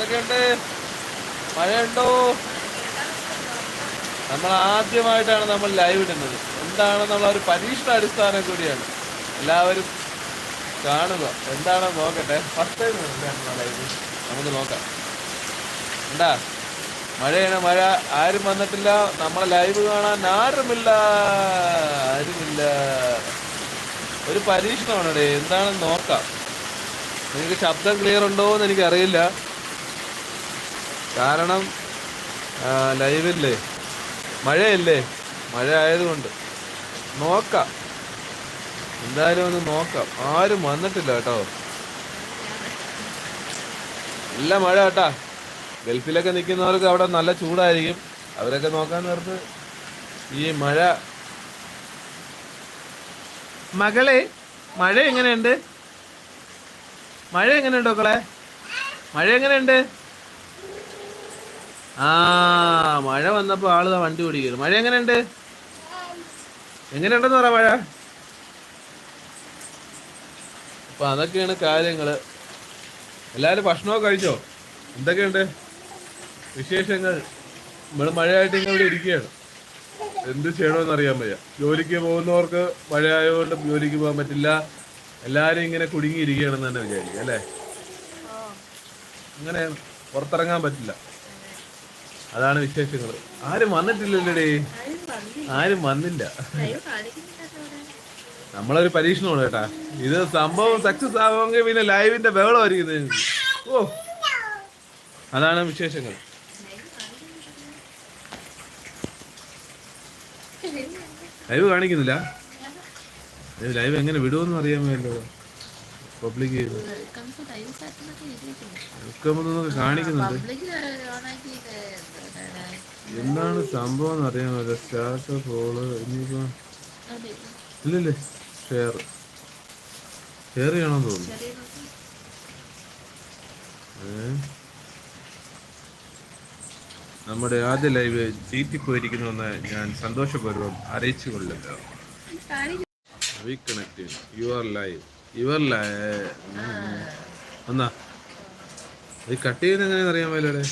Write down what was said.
എന്തൊക്കെയുണ്ട്? മഴയുണ്ടോ? നമ്മൾ ആദ്യമായിട്ടാണ് നമ്മൾ ലൈവ് ഇടുന്നത്. എന്താണെന്നുള്ള ഒരു പരീക്ഷണ അടിസ്ഥാനം കൂടിയാണ്. എല്ലാവരും കാണുക. എന്താണെന്ന് നോക്കട്ടെ. ഫസ്റ്റ് ടൈം ലൈവ് നമുക്ക് നോക്കാം. എന്താ? മഴയാണ് മഴ. ആരും വന്നിട്ടില്ല. നമ്മളെ ലൈവ് കാണാൻ ആരുമില്ല. ആരുമില്ല. ഒരു പരീക്ഷണമാണ് എന്താണ് നോക്കാം. നിങ്ങൾക്ക് ശബ്ദം ക്ലിയർ ഉണ്ടോ എന്ന് എനിക്കറിയില്ല. കാരണം ലൈവില്ലേ? മഴയല്ലേ? മഴ ആയതുകൊണ്ട്. നോക്കാം. എന്തായാലും ഒന്ന് നോക്കാം. ആരും വന്നിട്ടില്ല കേട്ടോ. നല്ല മഴ കേട്ടാ. ഗൾഫിലൊക്കെ നിൽക്കുന്നവർക്ക് അവിടെ നല്ല ചൂടായിരിക്കും. അവരൊക്കെ നോക്കാൻ നേരത്ത് ഈ മഴ. മകളെ മഴ എങ്ങനെയുണ്ട്? മഴ എങ്ങനെയുണ്ടോ മക്കളെ? മഴ എങ്ങനെയുണ്ട്? ആ മഴ വന്നപ്പോ ആൾ വണ്ടി ഓടിക്കുന്നു മഴ എങ്ങനെയുണ്ട്? എങ്ങനെയുണ്ടെന്ന് പറ മഴ. അപ്പൊ അതൊക്കെയാണ് കാര്യങ്ങൾ. എല്ലാരും ഭക്ഷണമൊക്കെ കഴിച്ചോ? എന്തൊക്കെയുണ്ട് വിശേഷങ്ങൾ? ഇവിടെ മഴയായിട്ട് ഇങ്ങനെ ഇവിടെ ഇരിക്കുകയാണ്. എന്ത് ചെയ്യണമെന്ന് അറിയാൻ വയ്യ. ജോലിക്ക് പോകുന്നവർക്ക് മഴ ആയതുകൊണ്ട് ജോലിക്ക് പോകാൻ പറ്റില്ല. എല്ലാരും ഇങ്ങനെ കുടുങ്ങിയിരിക്കുകയാണെന്ന് തന്നെ വിചാരിക്കും അല്ലേ? അങ്ങനെ പുറത്തിറങ്ങാൻ പറ്റില്ല. അതാണ് വിശേഷങ്ങൾ ആരും വന്നിട്ടില്ലല്ലേ ആരും വന്നില്ല. നമ്മളൊരു പരീക്ഷണമാണ് കേട്ടാ. ഇത് സംഭവം സക്സസ് ആവുമെങ്കിൽ പിന്നെ ലൈവിന്റെ ബഹളമായിരിക്കുന്നത്. ഓ. അതാണ് വിശേഷങ്ങൾ. ലൈവ് കാണിക്കുന്നില്ല? ലൈവ് എങ്ങനെ വിടുമെന്ന് അറിയാൻ വേണ്ടോ പബ്ലിക് ചെയ്ത് കാണിക്കുന്നുണ്ട്. എന്താണ് സംഭവം എന്ന് അറിയാൻ പറ്റില്ല സ്റ്റാർട്ട് ഫോൾ ഇനിയിപ്പോ ഇല്ലല്ലേ? ഷെയർ. ഷെയർ ചെയ്യണമെന്ന് തോന്നുന്നു? നമ്മുടെ ആദ്യ ലൈവ് ചീറ്റിപ്പോയിരിക്കുന്നുവെന്ന് ഞാൻ സന്തോഷപൂർവം അറിയിച്ചു കൊള്ളുന്നു reconnect your live your live എന്നാ ഇത് കട്ട് ചെയ്യുന്ന എങ്ങനെയാണെന്ന് അറിയാൻ പറ്റില്ലേ